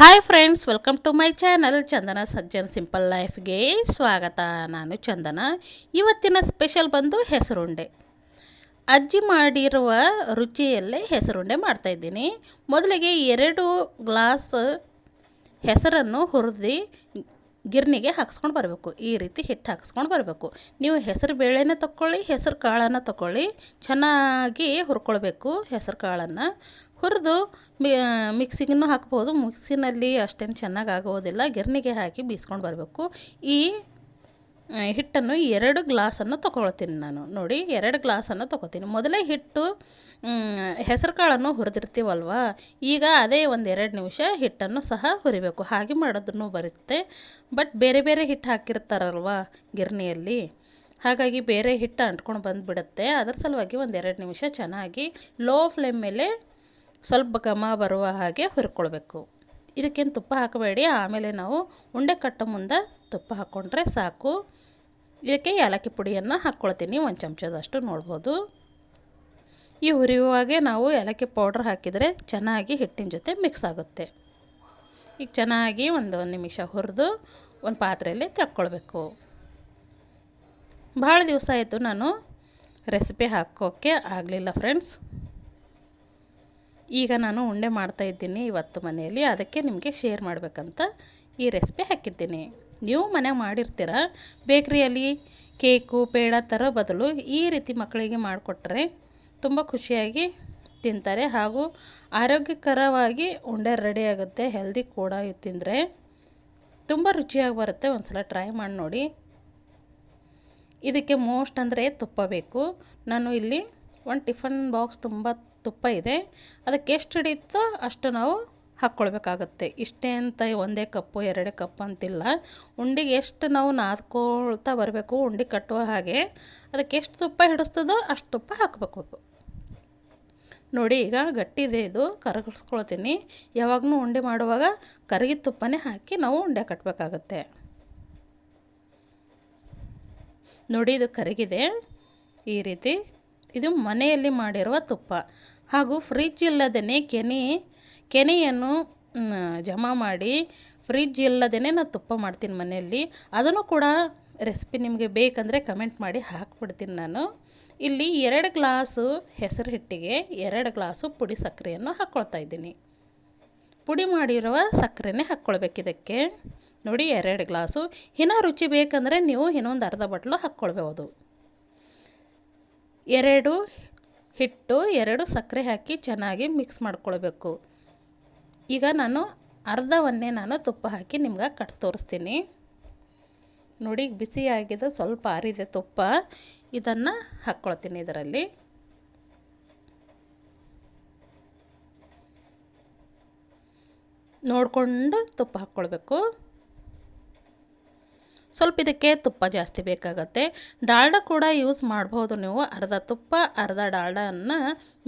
Hi friends welcome to my channel Chandana Sajjan simple ಲೈಫ್ಗೆ ಸ್ವಾಗತ. ನಾನು ಚಂದನ. ಇವತ್ತಿನ ಸ್ಪೆಷಲ್ ಬಂದು ಹೆಸರುಂಡೆ. ಅಜ್ಜಿ ಮಾಡಿರುವ ರುಚಿಯಲ್ಲೇ ಹೆಸರುಂಡೆ ಮಾಡ್ತಾಯಿದ್ದೀನಿ ಮೊದಲಿಗೆ ಎರಡು ಗ್ಲಾಸ್ ಹೆಸರನ್ನು ಹುರಿದು ಗಿರ್ನಿಗೆ ಹಾಕ್ಸ್ಕೊಂಡು ಬರಬೇಕು. ಈ ರೀತಿ ಹಿಟ್ಟು ಹಾಕ್ಸ್ಕೊಂಡು ಬರಬೇಕು. ನೀವು ಹೆಸರು ಬೇಳೆನ ತಗೊಳ್ಳಿ ಹೆಸರು ಕಾಳನ್ನು ತಗೊಳ್ಳಿ ಚೆನ್ನಾಗಿ ಹುರ್ಕೊಳ್ಬೇಕು ಹೆಸರು ಕಾಳನ್ನು. ಹುರಿದು ಮಿಕ್ಸಿಗೂ ಹಾಕ್ಬೋದು. ಮಿಕ್ಸಿನಲ್ಲಿ ಅಷ್ಟೇನು ಚೆನ್ನಾಗಿ ಆಗೋದಿಲ್ಲ. ಗಿರ್ನಿಗೆ ಹಾಕಿ ಬೀಸ್ಕೊಂಡು ಬರಬೇಕು. ಈ ಹಿಟ್ಟನ್ನು ಎರಡು ಗ್ಲಾಸನ್ನು ತೊಗೊಳ್ತೀನಿ ನಾನು. ನೋಡಿ, ಎರಡು ಗ್ಲಾಸನ್ನು ತೊಗೋತೀನಿ ಮೊದಲೇ ಹಿಟ್ಟು ಹೆಸರು ಕಾಳನ್ನು ಹುರಿದಿರ್ತೀವಲ್ವ? ಈಗ ಅದೇ ಒಂದು ಎರಡು ನಿಮಿಷ ಹಿಟ್ಟನ್ನು ಸಹ ಹುರಿಬೇಕು. ಹಾಗೆ ಮಾಡೋದನ್ನು ಬರುತ್ತೆ. ಬಟ್ ಬೇರೆ ಬೇರೆ ಹಿಟ್ಟು ಹಾಕಿರ್ತಾರಲ್ವ ಗಿರ್ನಿಯಲ್ಲಿ? ಹಾಗಾಗಿ ಬೇರೆ ಹಿಟ್ಟು ಅಂಟ್ಕೊಂಡು ಬಂದುಬಿಡುತ್ತೆ. ಅದರ ಸಲುವಾಗಿ ಒಂದು ಎರಡು ನಿಮಿಷ ಚೆನ್ನಾಗಿ ಲೋ ಫ್ಲೇಮ್ ಮೇಲೆ ಸ್ವಲ್ಪ ಘಮ ಬರುವ ಹಾಗೆ ಹುರ್ಕೊಳ್ಬೇಕು. ಇದಕ್ಕೇನು ತುಪ್ಪ ಹಾಕಬೇಡಿ. ಆಮೇಲೆ ನಾವು ಉಂಡೆ ಕಟ್ಟ ಮುಂದೆ ತುಪ್ಪ ಹಾಕ್ಕೊಂಡ್ರೆ ಸಾಕು. ಇದಕ್ಕೆ ಏಲಕ್ಕಿ ಪುಡಿಯನ್ನು ಹಾಕ್ಕೊಳ್ತೀನಿ ಒಂದು ಚಮಚದಷ್ಟು ನೋಡ್ಬೋದು. ಈ ಹುರಿಯುವಾಗೆ ನಾವು ಏಲಕ್ಕಿ ಪೌಡ್ರ್ ಹಾಕಿದರೆ ಚೆನ್ನಾಗಿ ಹಿಟ್ಟಿನ ಜೊತೆ ಮಿಕ್ಸ್ ಆಗುತ್ತೆ. ಈಗ ಚೆನ್ನಾಗಿ ಒಂದು ನಿಮಿಷ ಹುರಿದು ಒಂದು ಪಾತ್ರೆಯಲ್ಲಿ ತಕ್ಕೊಳ್ಬೇಕು. ಭಾಳ ದಿವಸ ಆಯಿತು ನಾನು ರೆಸಿಪಿ ಹಾಕೋಕ್ಕೆ ಆಗಲಿಲ್ಲ ಫ್ರೆಂಡ್ಸ್ ಈಗ ನಾನು ಉಂಡೆ ಮಾಡ್ತಾ ಇದ್ದೀನಿ ಇವತ್ತು ಮನೆಯಲ್ಲಿ, ಅದಕ್ಕೆ ನಿಮಗೆ ಶೇರ್ ಮಾಡಬೇಕಂತ ಈ ರೆಸಿಪಿ ಹಾಕಿದ್ದೀನಿ ನೀವು ಮನೆಗೆ ಮಾಡಿರ್ತೀರ? ಬೇಕ್ರಿಯಲ್ಲಿ ಕೇಕು, ಪೇಡ ಥರ ಬದಲು ಈ ರೀತಿ ಮಕ್ಕಳಿಗೆ ಮಾಡಿಕೊಟ್ರೆ ತುಂಬ ಖುಷಿಯಾಗಿ ತಿಂತಾರೆ ಹಾಗೂ ಆರೋಗ್ಯಕರವಾಗಿ ಉಂಡೆ ರೆಡಿ ಆಗುತ್ತೆ ಹೆಲ್ದಿ ಕೂಡ ತಿಂದರೆ. ತುಂಬ ರುಚಿಯಾಗಿ ಬರುತ್ತೆ ಒಂದು ಸಲ ಟ್ರೈ ಮಾಡಿ ನೋಡಿ. ಇದಕ್ಕೆ ಮೋಸ್ಟ್ ಅಂದರೆ ತುಪ್ಪ ಬೇಕು. ನಾನು ಇಲ್ಲಿ ಒಂದು ಟಿಫನ್ ಬಾಕ್ಸ್ ತುಂಬ ತುಪ್ಪ ಇದೆ. ಅದಕ್ಕೆ ಎಷ್ಟು ಹಿಡಿಯುತ್ತೋ ಅಷ್ಟು ನಾವು ಹಾಕ್ಕೊಳ್ಬೇಕಾಗತ್ತೆ. ಇಷ್ಟೇ ಅಂತ ಒಂದೇ ಕಪ್ಪು, ಎರಡೇ ಕಪ್ ಅಂತಿಲ್ಲ. ಉಂಡಿಗೆ ಎಷ್ಟು ನಾವು ನಾದ್ಕೊಳ್ತಾ ಬರಬೇಕು, ಉಂಡೆ ಕಟ್ಟುವ ಹಾಗೆ ಅದಕ್ಕೆ ಎಷ್ಟು ತುಪ್ಪ ಹಿಡಿಸ್ತದೋ ಅಷ್ಟು ತುಪ್ಪ ಹಾಕಬೇಕು ನೋಡಿ, ಈಗ ಗಟ್ಟಿದೆ ಇದು, ಕರಗಿಸ್ಕೊಳ್ತೀನಿ. ಯಾವಾಗಲೂ ಉಂಡೆ ಮಾಡುವಾಗ ಕರಗಿದ ತುಪ್ಪನೇ ಹಾಕಿ ನಾವು ಉಂಡೆ ಕಟ್ಟಬೇಕಾಗತ್ತೆ ನೋಡಿ, ಇದು ಕರಗಿದೆ. ಈ ರೀತಿ ಇದು ಮನೆಯಲ್ಲಿ ಮಾಡಿರುವ ತುಪ್ಪ. ಹಾಗೂ ಫ್ರಿಜ್ ಇಲ್ಲದೇ ಕೆನೆ, ಕೆನೆಯನ್ನು ಜಮಾ ಮಾಡಿ ಫ್ರಿಜ್ ಇಲ್ಲದೇ ನಾನು ತುಪ್ಪ ಮಾಡ್ತೀನಿ ಮನೆಯಲ್ಲಿ. ಅದನ್ನು ಕೂಡ ರೆಸಿಪಿ ನಿಮಗೆ ಬೇಕಂದರೆ ಕಮೆಂಟ್ ಮಾಡಿ ಹಾಕ್ಬಿಡ್ತೀನಿ ನಾನು. ಇಲ್ಲಿ ಎರಡು ಗ್ಲಾಸು ಹೆಸರು ಹಿಟ್ಟಿಗೆ ಎರಡು ಗ್ಲಾಸು ಪುಡಿ ಸಕ್ಕರೆಯನ್ನು ಹಾಕ್ಕೊಳ್ತಾ ಇದ್ದೀನಿ. ಪುಡಿ ಮಾಡಿರುವ ಸಕ್ಕರೆನೇ ಹಾಕ್ಕೊಳ್ಬೇಕು ಇದಕ್ಕೆ. ನೋಡಿ ಎರಡು ಗ್ಲಾಸು. ಇನ್ನೂ ರುಚಿ ಬೇಕಂದರೆ ನೀವು ಇನ್ನೊಂದು ಅರ್ಧ ಬಟ್ಲು ಹಾಕ್ಕೊಳ್ಬೋದು ಎರಡು ಹಿಟ್ಟು, ಎರಡು ಸಕ್ಕರೆ ಹಾಕಿ ಚೆನ್ನಾಗಿ ಮಿಕ್ಸ್ ಮಾಡ್ಕೊಳ್ಬೇಕು. ಈಗ ನಾನು ಅರ್ಧವನ್ನೇ ನಾನು ತುಪ್ಪ ಹಾಕಿ ನಿಮ್ಗೆ ಕಟ್ ತೋರಿಸ್ತೀನಿ. ನೋಡಿ ಬಿಸಿಯಾಗಿದ್ದು ಸ್ವಲ್ಪ ಆರಿದೆ ತುಪ್ಪ. ಇದನ್ನು ಹಾಕ್ಕೊಳ್ತೀನಿ ಇದರಲ್ಲಿ. ನೋಡಿಕೊಂಡು ತುಪ್ಪ ಹಾಕ್ಕೊಳ್ಬೇಕು. ಸ್ವಲ್ಪ ಇದಕ್ಕೆ ತುಪ್ಪ ಜಾಸ್ತಿ ಬೇಕಾಗತ್ತೆ. ಡಾಲ್ಡ ಕೂಡ ಯೂಸ್ ಮಾಡ್ಬೋದು ನೀವು. ಅರ್ಧ ತುಪ್ಪ, ಅರ್ಧ ಡಾಲ್ಡನ್ನು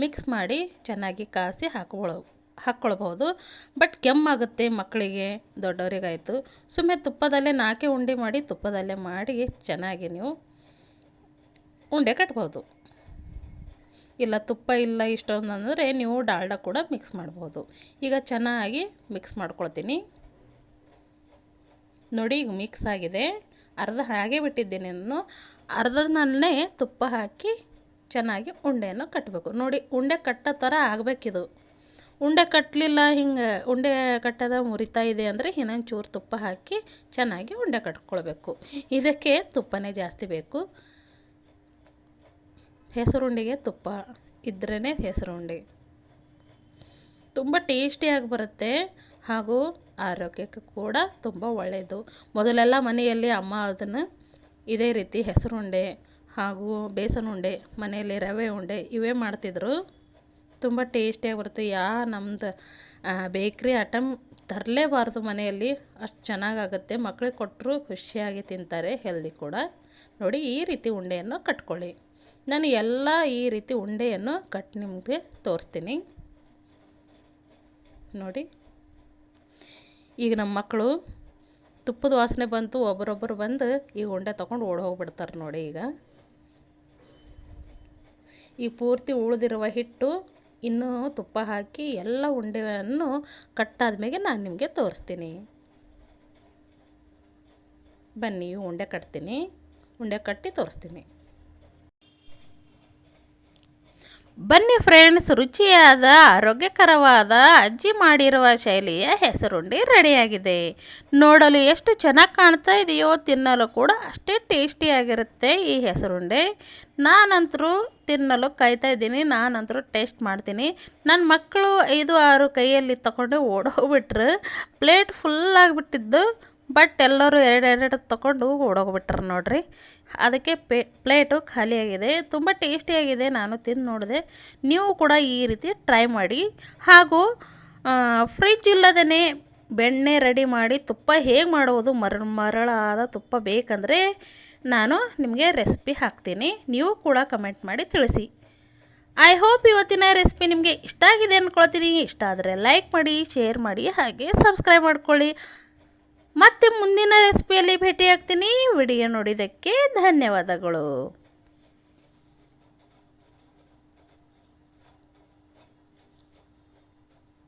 ಮಿಕ್ಸ್ ಮಾಡಿ ಚೆನ್ನಾಗಿ ಕಾಸಿ ಹಾಕ್ಕೊಳ್ಳೋ ಹಾಕ್ಕೊಳ್ಬೋದು ಬಟ್ ಕೆಮ್ಮಾಗುತ್ತೆ ಮಕ್ಕಳಿಗೆ, ದೊಡ್ಡವರಿಗಾಯಿತು. ಸುಮ್ಮನೆ ತುಪ್ಪದಲ್ಲೇ ನಾಲ್ಕೆ ಉಂಡೆ ಮಾಡಿ ತುಪ್ಪದಲ್ಲೇ ಮಾಡಿ ಚೆನ್ನಾಗಿ ನೀವು ಉಂಡೆ ಕಟ್ಬೋದು. ಇಲ್ಲ ತುಪ್ಪ ಇಲ್ಲ ಇಷ್ಟೊಂದು ಅಂದರೆ ನೀವು ಡಾಲ್ಡ ಕೂಡ ಮಿಕ್ಸ್ ಮಾಡ್ಬೋದು. ಈಗ ಚೆನ್ನಾಗಿ ಮಿಕ್ಸ್ ಮಾಡ್ಕೊಳ್ತೀನಿ. ನೋಡಿ ಮಿಕ್ಸ್ ಆಗಿದೆ. ಅರ್ಧ ಹಾಗೆ ಬಿಟ್ಟಿದ್ದೀನಿ ನಾನು. ಅರ್ಧನಲ್ಲೇ ತುಪ್ಪ ಹಾಕಿ ಚೆನ್ನಾಗಿ ಉಂಡೆಯನ್ನು ಕಟ್ಟಬೇಕು ನೋಡಿ, ಉಂಡೆ ಕಟ್ಟೋ ಥರ ಆಗಬೇಕಿದು. ಉಂಡೆ ಕಟ್ಟಲಿಲ್ಲ ಹಿಂಗೆ ಉಂಡೆ ಕಟ್ಟದ ಮುರಿತಾ ಇದೆ ಅಂದರೆ ಇನ್ನೊಂದು ಚೂರು ತುಪ್ಪ ಹಾಕಿ ಚೆನ್ನಾಗಿ ಉಂಡೆ ಕಟ್ಕೊಳ್ಬೇಕು. ಇದಕ್ಕೆ ತುಪ್ಪನೇ ಜಾಸ್ತಿ ಬೇಕು. ಹೆಸರುಂಡೆಗೆ ತುಪ್ಪ ಇದ್ರೇ ಹೆಸರುಂಡೆ. ತುಂಬ ಟೇಸ್ಟಿಯಾಗಿ ಬರುತ್ತೆ. ಹಾಗೂ ಆರೋಗ್ಯಕ್ಕೆ ಕೂಡ ತುಂಬ ಒಳ್ಳೆಯದು ಮೊದಲೆಲ್ಲ ಮನೆಯಲ್ಲಿ ಅಮ್ಮ ಅದನ್ನು ಇದೇ ರೀತಿ ಹೆಸರುಂಡೆ ಹಾಗೂ ಬೇಸನ್ ಉಂಡೆ, ಮನೆಯಲ್ಲಿ ರವೆ ಉಂಡೆ ಇವೇ ಮಾಡ್ತಿದ್ರು. ತುಂಬ ಟೇಸ್ಟಿಯಾಗಿ ಬರುತ್ತೆ ಯಾ ನಮ್ಮದು ಬೇಕ್ರಿ ಐಟಮ್ ತರಲೇಬಾರ್ದು ಮನೆಯಲ್ಲಿ. ಅಷ್ಟು ಚೆನ್ನಾಗಾಗುತ್ತೆ ಮಕ್ಕಳಿಗೆ ಕೊಟ್ಟರು ಖುಷಿಯಾಗಿ ತಿಂತಾರೆ, ಹೆಲ್ದಿ ಕೂಡ. ನೋಡಿ, ಈ ರೀತಿ ಉಂಡೆಯನ್ನು ಕಟ್ಕೊಳ್ಳಿ. ನಾನು ಎಲ್ಲ ಈ ರೀತಿ ಉಂಡೆಯನ್ನು ಕಟ್ ನಿಮಗೆ ತೋರಿಸ್ತೀನಿ. ನೋಡಿ. ಈಗ ನಮ್ಮ ಮಕ್ಕಳು ತುಪ್ಪದ ವಾಸನೆ ಬಂತು, ಒಬ್ಬರೊಬ್ಬರು ಬಂದು ಈ ಉಂಡೆ ತೊಗೊಂಡು ಓಡಿ ಹೋಗ್ಬಿಡ್ತಾರೆ ನೋಡಿ ಈಗ. ಈ ಪೂರ್ತಿ ಉಳಿದಿರುವ ಹಿಟ್ಟು ಇನ್ನೂ ತುಪ್ಪ ಹಾಕಿ ಎಲ್ಲ ಉಂಡೆಯನ್ನು ಕಟ್ಟಾದ್ಮೇಲೆ ನಾನು ನಿಮಗೆ ತೋರಿಸ್ತೀನಿ. ಬನ್ನಿ ಉಂಡೆ ಕಟ್ತೀನಿ. ಉಂಡೆ ಕಟ್ಟಿ ತೋರಿಸ್ತೀನಿ. ಬನ್ನಿ ಫ್ರೆಂಡ್ಸ್, ರುಚಿಯಾದ, ಆರೋಗ್ಯಕರವಾದ, ಅಜ್ಜಿ ಮಾಡಿರುವ ಶೈಲಿಯ ಹೆಸರುಂಡಿ ರೆಡಿಯಾಗಿದೆ. ನೋಡಲು ಎಷ್ಟು ಚೆನ್ನಾಗಿ ಕಾಣ್ತಾ ಇದೆಯೋ ತಿನ್ನಲು ಕೂಡ ಅಷ್ಟೇ ಟೇಸ್ಟಿಯಾಗಿರುತ್ತೆ ಈ ಹೆಸರುಂಡೆ. ನಾನಂತರೂ ತಿನ್ನಲು ಕಾಯ್ತಾ ಇದ್ದೀನಿ, ನಾನಂತರೂ ಟೇಸ್ಟ್ ಮಾಡ್ತೀನಿ. ನನ್ನ ಮಕ್ಕಳು ಐದು ಆರು ಕೈಯಲ್ಲಿ ತಗೊಂಡು ಓಡೋಗ್ಬಿಟ್ರು, ಪ್ಲೇಟ್ ಫುಲ್ ಆಗಿಬಿಟ್ಟಿದ್ದು. ಬಟ್ ಎಲ್ಲರೂ ಎರಡೆರಡು ತಗೊಂಡು ಓಡೋಗ್ಬಿಟ್ರು ನೋಡ್ರಿ. ಅದಕ್ಕೆ ಪೇ, ಪ್ಲೇಟು ಖಾಲಿಯಾಗಿದೆ. ತುಂಬ ಟೇಸ್ಟಿಯಾಗಿದೆ. ನಾನು ತಿಂದು ನೋಡಿದೆ. ನೀವು ಕೂಡ ಈ ರೀತಿ ಟ್ರೈ ಮಾಡಿ. ಹಾಗೂ ಫ್ರಿಜ್ ಇಲ್ಲದೇ ಬೆಣ್ಣೆ ರೆಡಿ ಮಾಡಿ ತುಪ್ಪ ಹೇಗೆ ಮಾಡುವುದು? ಮರ, ಮರಳಾದ ತುಪ್ಪ ಬೇಕಂದರೆ ನಾನು ನಿಮಗೆ ರೆಸಿಪಿ ಹಾಕ್ತೀನಿ. ನೀವು ಕೂಡ ಕಮೆಂಟ್ ಮಾಡಿ ತಿಳಿಸಿ. ಐ ಹೋಪ್ ಇವತ್ತಿನ ರೆಸಿಪಿ ನಿಮಗೆ ಇಷ್ಟ ಆಗಿದೆ ಅಂದ್ಕೊಳ್ತೀನಿ ಇಷ್ಟ ಆದರೆ ಲೈಕ್ ಮಾಡಿ ಶೇರ್ ಮಾಡಿ, ಹಾಗೆ ಸಬ್ಸ್ಕ್ರೈಬ್ ಮಾಡ್ಕೊಳ್ಳಿ. ರೆಸಿಪಿಯಲ್ಲಿ ಭೇಟಿಯಾಗ್ತೀನಿ. ವಿಡಿಯೋ ನೋಡಿದ್ದಕ್ಕೆ ಧನ್ಯವಾದಗಳು.